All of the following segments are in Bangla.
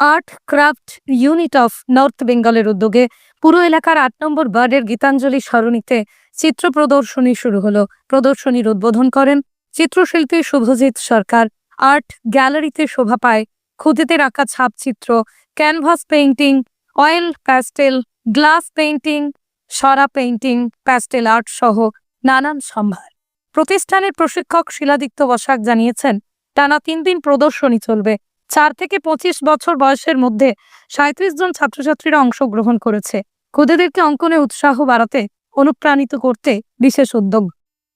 Art craft unit of north বেঙ্গলের উদ্যোগে পুরো এলাকার আট নম্বর বার্ডের গীতাঞ্জলি সরণিতে চিত্র প্রদর্শনী শুরু হলো। প্রদর্শনীর উদ্বোধন করেন চিত্রশিল্পী শুভজিৎ সরকার। আর্ট গ্যালারিতে শোভা পায় খুদেতে রাখা ছাপচিত্র canvas painting, oil pastel, glass painting, সরা পেইন্টিং, প্যাস্টেল আর্ট সহ নানান সম্ভার। প্রতিষ্ঠানের প্রশিক্ষক শিলাদিত্য বসাক জানিয়েছেন, টানা তিন দিন প্রদর্শনী চলবে। চার থেকে পঁচিশ বছর বয়সের মধ্যে সাঁত্রিশ জন ছাত্রছাত্রীরা অংশগ্রহণ করেছে। খুদেদেরকে অঙ্কনে উৎসাহ বাড়াতে, অনুপ্রাণিত করতে বিশেষ উদ্যোগ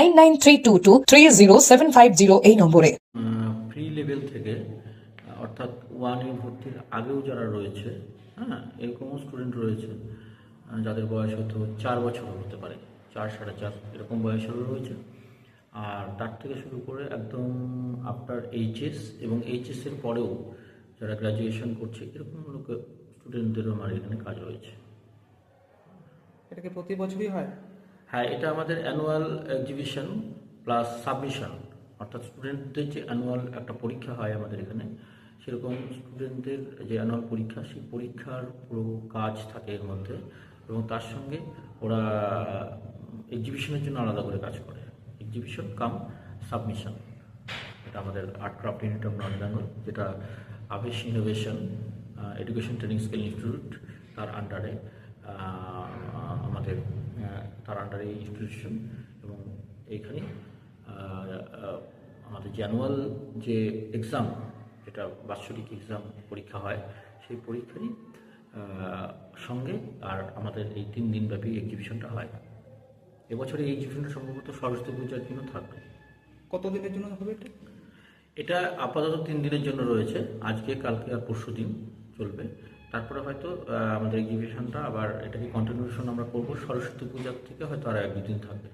nine nine three two two three zero seven five zero এই নম্বরে। ফ্রি লেভেল থেকে অর্থাৎ ওয়ান ইউ ভর্তির আগেও যারা রয়েছে হ্যাঁ এরকমও স্টুডেন্ট রয়েছে যাদের বয়স হয়তো চার বছর হতে পারে চার সাড়ে চার এরকম বয়সেরও রয়েছে। আর তার থেকে শুরু করে একদম আফটার এইচএস এবং এইচএসের পরেও যারা গ্র্যাজুয়েশন করছে এরকম লোক স্টুডেন্টদেরও আমার এখানে কাজ রয়েছে। এটা কি প্রতি বছরই হয়? হ্যাঁ এটা আমাদের অ্যানুয়াল এক্সিবিশন প্লাস সাবমিশন অর্থাৎ স্টুডেন্টদের যে অ্যানুয়াল একটা পরীক্ষা হয় আমাদের এখানে সেরকম স্টুডেন্টদের যে অ্যানুয়াল পরীক্ষা সেই পরীক্ষার পুরো কাজ থাকে এর মধ্যে এবং তার সঙ্গে ওরা এক্সিবিশনের জন্য আলাদা করে কাজ করে। এক্সিবিশন কাম সাবমিশন এটা আমাদের art craft unit of north Bengal যেটা Abesh innovation education training skill institute তার আন্ডারে আমাদের আহ, তার আন্ডারে ইনস্টিটিউশন এবং এইখানে আমাদের যে অ্যানুয়াল যে এক্সাম যেটা বাৎসরিক এক্সাম পরীক্ষা হয় সেই পরীক্ষারই সঙ্গে আর আমাদের এই তিন দিনব্যাপী এক্সিবিশনটা হয়। এবছরে এই এক্সিবিশনটা সম্ভবত সরস্বতী পূজার জন্য থাকবে। কত দিনের জন্য হবে এটা? এটা আপাতত তিন দিনের জন্য রয়েছে। আজকে কালকে আর পরশু দিন চলবে। তারপরে হয়তো আমাদের এক্সিবিশনটা আবার এটাকে কন্টিনিউশন আমরা করব। সরস্বতী পূজার থেকে হয়তো আর এক দুদিন থাকবে।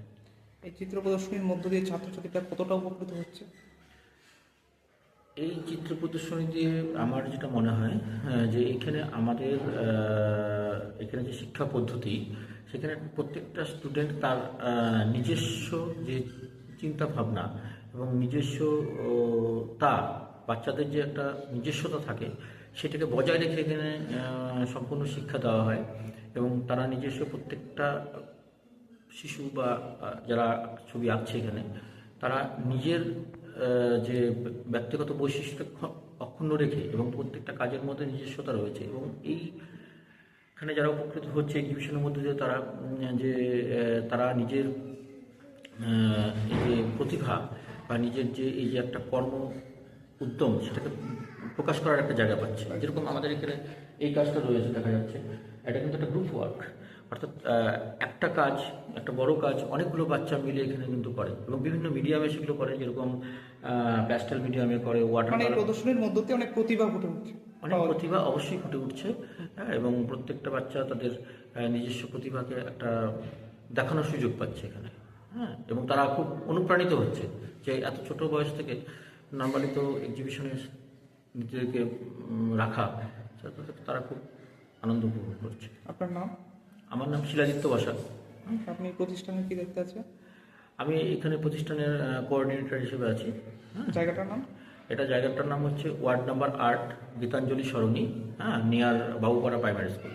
এই চিত্র প্রদর্শনীর মধ্য দিয়ে ছাত্রছাত্রীরা কতটা উপকৃত হচ্ছে? এই চিত্র প্রদর্শনী দিয়ে আমার যেটা মনে হয় যে এখানে আমাদের এখানে যে শিক্ষা পদ্ধতি সেখানে প্রত্যেকটা স্টুডেন্ট তার নিজস্ব যে চিন্তা ভাবনা এবং নিজস্ব তা বাচ্চাদের যে একটা নিজস্বতা থাকে, সেটাকে বজায় রেখে এখানে সম্পূর্ণ শিক্ষা দেওয়া হয় এবং তারা নিজস্ব প্রত্যেকটা শিশু বা যারা ছবি আঁকছে এখানে, তারা নিজের যে ব্যক্তিগত বৈশিষ্ট্য অক্ষুণ্ণ রেখে এবং প্রত্যেকটা কাজের মধ্যে নিজস্বতা রয়েছে এবং এই এখানে যারা উপকৃত হচ্ছে এক্সিবিশনের মধ্যে দিয়ে তারা যে তারা নিজের এই যে প্রতিভা বা নিজের যে, এই যে একটা কর্ম উদ্যম সেটাকে প্রকাশ করার একটা জায়গা পাচ্ছে। যেরকম আমাদের এখানে এই কাজটা রয়েছে দেখা যাচ্ছে। এটা কিন্তু একটা গ্রুপ ওয়ার্ক অর্থাৎ একটা কাজ একটা বড় কাজ অনেকগুলো বাচ্চা মিলে এখানে কিন্তু করে। এবং বিভিন্ন মিডিয়ামে সেগুলো করে যেরকম প্যাস্টেল মিডিয়ামে করে ওয়াটার মানে প্রদর্শনীর মধ্য দিয়ে অনেক প্রতিভা ফুটে উঠছে। অনেক প্রতিভা অবশ্যই ফুটে উঠছে হ্যাঁ এবং প্রত্যেকটা বাচ্চা তাদের নিজস্ব প্রতিভাকে একটা দেখানোর সুযোগ পাচ্ছে এখানে হ্যাঁ এবং তারা খুব অনুপ্রাণিত হচ্ছে যে এত ছোট বয়স থেকে নাম্বারিত এক্সিবিশনে নিজেদেরকে উম, রাখা তারা খুব আনন্দ উপভোগ করছে। আপনার নাম? আমার নাম শিলাদিত্য বসা। আপনি প্রতিষ্ঠানের কি দেখতে আছে আমি এখানে প্রতিষ্ঠানের কোঅর্ডিনেটর হিসেবে আছি। হ্যাঁ। জায়গাটার নাম? এটা জায়গাটার নাম হচ্ছে ওয়ার্ড নাম্বার আট গীতাঞ্জলি সরণি হ্যাঁ নিয়ার বাবুপাড়া প্রাইমারি স্কুল